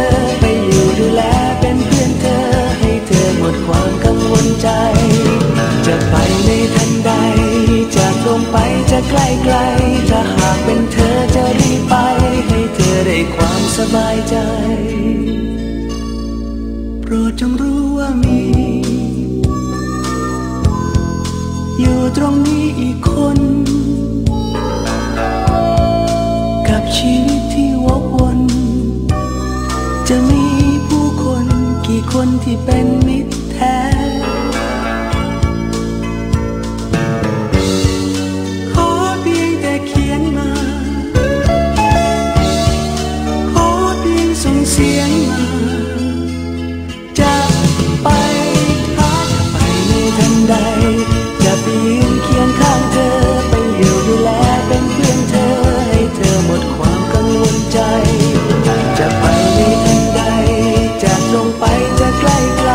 บายใจ โปรดจงรู้ว่ามี อยู่ตรงนี้อีกคน กับชีวิตที่วกวน จะมีผู้คนกี่คนที่เป็น จะไปยืนเคียงข้างเธอ ไปอยู่ดูแลเป็นเพื่อนเธอ ให้เธอหมดความกังวลใจ จะไปในทันใดจากลงไปจะใกล้ไกล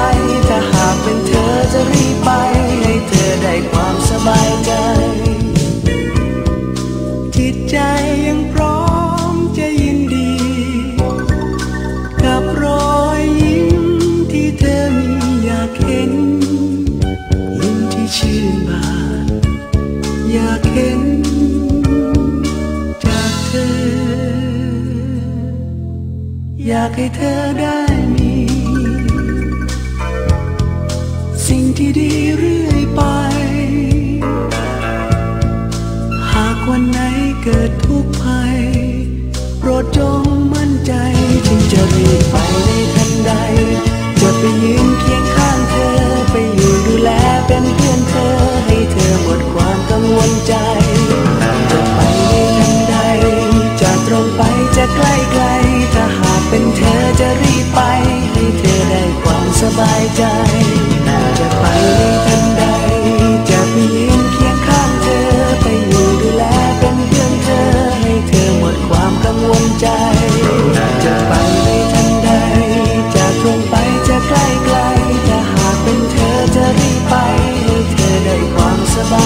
ถ้าหากเป็นเธอจะรีบไป ให้เธอได้ความสบายใจ จิตใจยัง อยากเห็นจากเธอ อยากให้เธอได้มี สิ่งที่ดีหรือ สบายใจจะไปทันใด จะไปยืนเคียงข้างเธอ ไปอยู่ดูแลเป็นเพื่อนเธอ ให้เธอหมดความกังวลใจจะไปทันใด จะตรงไปจะใกล้ไกลถ้าหากเป็นเธอจะรีบไป ให้เธอได้ความสบาย